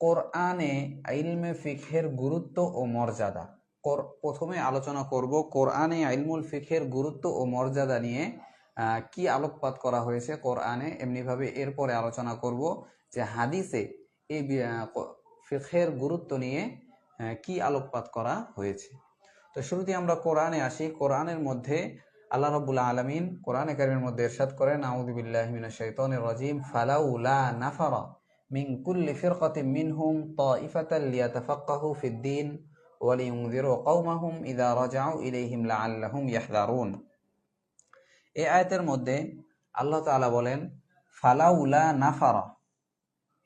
কোরআনে ইলমে ফিখের গুরুত্ব ও মর্যাদা। প্রথমে আলোচনা করব কোরআনে ইলমুল ফিখের গুরুত্ব ও মর্যাদা নিয়ে কি আলোকপাত করা হয়েছে কোরআনে এমনিভাবে এরপরে আলোচনা করব যে হাদিসে এই ফিকহের গুরুত্ব নিয়ে কি আলোকপাত করা হয়েছে। তো শুরুতে আমরা কোরআনে আসি। কোরআনের মধ্যে আল্লাহ রাব্বুল আলামিন কোরআনে একাডেমির মধ্যে এরশাদ করেন আউযু বিল্লাহি মিনাশ শাইতানির রাজিম, ফালাউলা নাফারা। মিন কুল্লি ফিরকাতিন মিনহুম তাইফাতান লিয়াতাফাক্কাহু ফিদ-দীন ওয়া লিয়ুনযিরু কওমাহুম ইযা রাজাউ ইলাইহিম লাআল্লাহুম ইয়াহযারুন এই আয়াতের মধ্যে আল্লাহ বলেন, ফালাউলা নাফারা।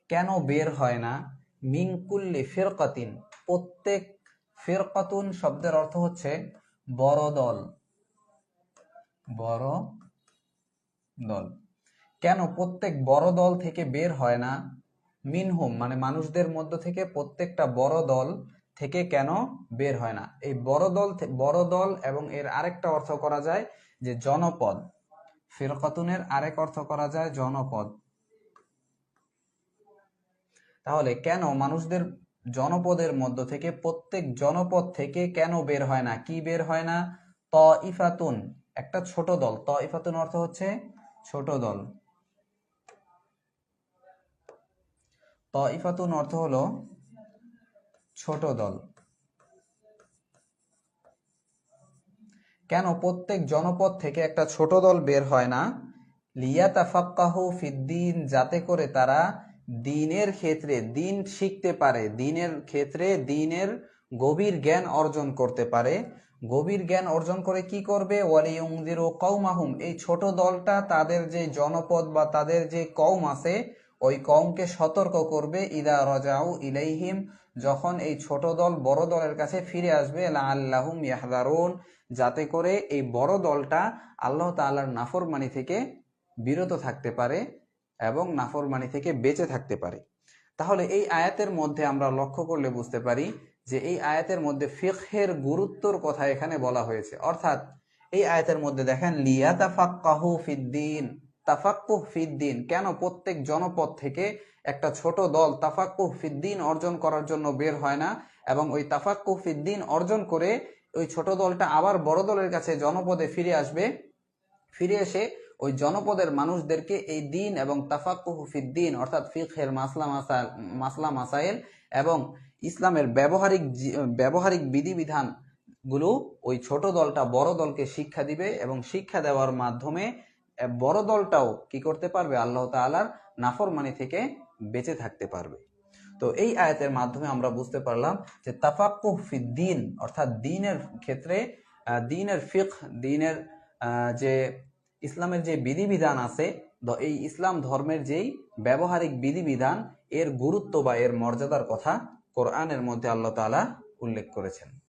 কেন বের হয় না? মিন কুল্লি ফিরকাতিন। প্রত্যেক ফিরকাতুন শব্দের অর্থ হচ্ছে বড় দল। বড় দল। কেন প্রত্যেক বড় দল থেকে বের হয় না? মিনহুম মানে মানুষদের মধ্য থেকে প্রত্যেকটা বড় দল থেকে কেন বের হয় না? এই বড় দল বড় দল এবং এর আরেকটা অর্থ করা যায় যে জনপদ। ফিরকাতুনের আরেক অর্থ করা যায় জনপদ। তাহলে কেন মানুষদের জনপদের মধ্য থেকে প্রত্যেক জনপদ থেকে কেন বের হয় না? কি বের হয় না? ত ইফাতুন একটা ছোট দল। ত ইফাতুন অর্থ হচ্ছে ছোট দল। ত ইফাতুন অর্থ হলো ছোট দল। কেন প্রত্যেক জনপদ থেকে একটা ছোট দল বের হয় না? লিয়াতাফাক্কাহু ফিদ্দিন, যাতে করে তারা দিনের ক্ষেত্রে দিন শিখতে পারে, দিনের ক্ষেত্রে দিনের গভীর জ্ঞান অর্জন করতে পারে। গভীর জ্ঞান অর্জন করে কি করবে? ওয়ালিউনদিরু কওমাহুম, এই ছোট দলটা তাদের যে জনপদ বা তাদের যে কওম আছে ওই কওমকে সতর্ক করবে, ইদা রাজাউ ইলাইহিম যখন এই ছোট দল বড় দলের কাছে ফিরে আসবে, লাআল্লাহুম ইয়াহযারুন যাতে করে এই বড় দলটা আল্লাহ তাআলার নাফরমানি থেকে বিরত থাকতে পারে এবং নাফরমানি থেকে বেঁচে থাকতে পারে। তাহলে এই আয়াতের মধ্যে আমরা লক্ষ্য করলে বুঝতে পারি যে এই আয়াতের মধ্যে ফিকহের গুরুত্বর কথা এখানে বলা হয়েছে। অর্থাৎ এই আয়াতের মধ্যে দেখেন লিয়া তাফাক্কাহু ফিদ্দিন তাফাক্কুহ ফিদ্দিন। কেন প্রত্যেক জনপদ থেকে একটা ছোট দল তাফাক্কুহ ফিদ্দিন অর্জন করার জন্য বের হয় না? এবং ওই তাফাক্কুহ ফিদ্দিন অর্জন করে ওই ছোট দলটা আবার বড় দলের কাছে জনপদে ফিরে আসবে? ফিরে এসে ওই জনপদের মানুষদেরকে এই দিন এবং তাফাক্কুহু ফিদ্দিন অর্থাৎ ফিকহের মাসলা মাসাইল মাসলা মাসাইল এবং ইসলামের ব্যবহারিক ব্যবহারিক বিধিবিধানগুলো ওই ছোট দলটা বড় দলকে শিক্ষা দিবে এবং শিক্ষা দেওয়ার মাধ্যমে বড় দলটাও কি করতে পারবে? আল্লাহ তাআলার নাফরমানি থেকে বেঁচে থাকতে পারবে। তো এই আয়াতের মাধ্যমে আমরা বুঝতে পারলাম যে তাফাক্কুহ ফিদ্দিন অর্থাৎ দিনের ক্ষেত্রে দিনের ফিক দিনের যে ইসলামের যে বিধিবিধান আছে এই ইসলাম ধর্মের যেই ব্যবহারিক বিধিবিধান, এর গুরুত্ব বা এর মর্যাদার কথা কোরআনের মধ্যে আল্লাহ তাআলা উল্লেখ করেছেন।